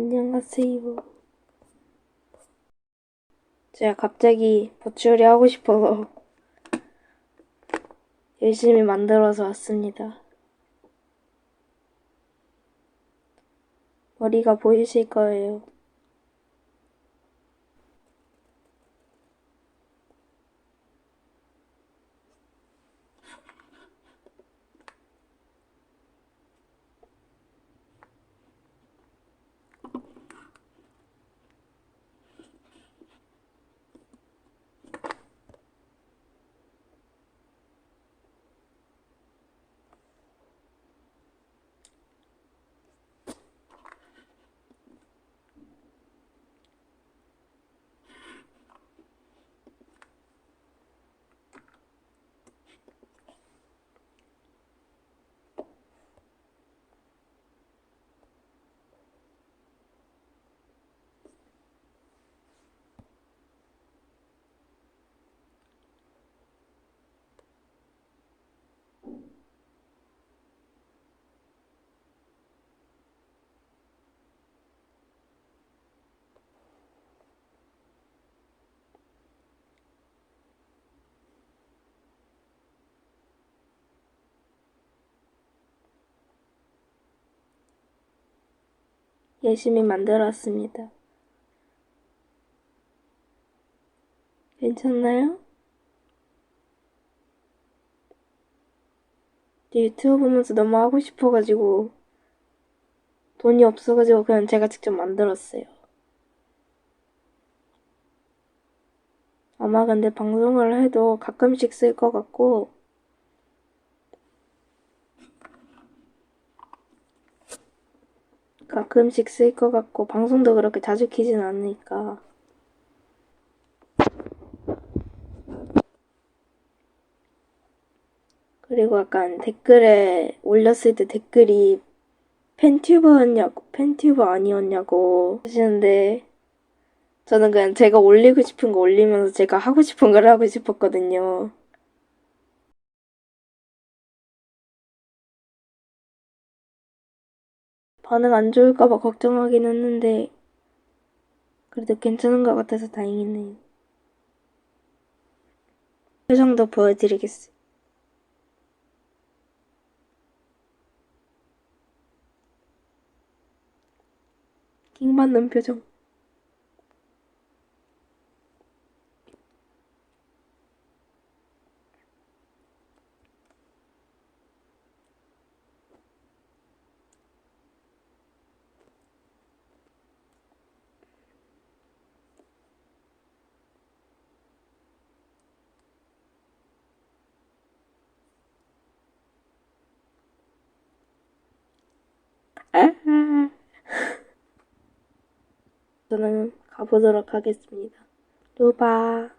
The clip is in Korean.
안녕하세요. 제가 갑자기 버추얼이 하고 싶어서 열심히 만들어서 왔습니다. 머리가 보이실 거예요. 열심히 만들었습니다. 괜찮나요? 유튜브 보면서 너무 하고 싶어가지고 돈이 없어가지고 그냥 제가 직접 만들었어요. 아마 근데 방송을 해도 가끔씩 쓸 것 같고 가끔씩 쓸 것 같고 방송도 그렇게 자주 키진 않으니까 그리고 약간 댓글에 올렸을 때 댓글이 팬튜버였냐고 팬튜버 아니었냐고 하시는데 저는 그냥 제가 올리고 싶은 거 올리면서 제가 하고 싶은 걸 하고 싶었거든요. 반응 안 좋을까봐 걱정하긴 했는데, 그래도 괜찮은 것 같아서 다행이네요. 표정도 보여드리겠어요. 킹 받는 표정. 저는 가보도록 하겠습니다. 루바.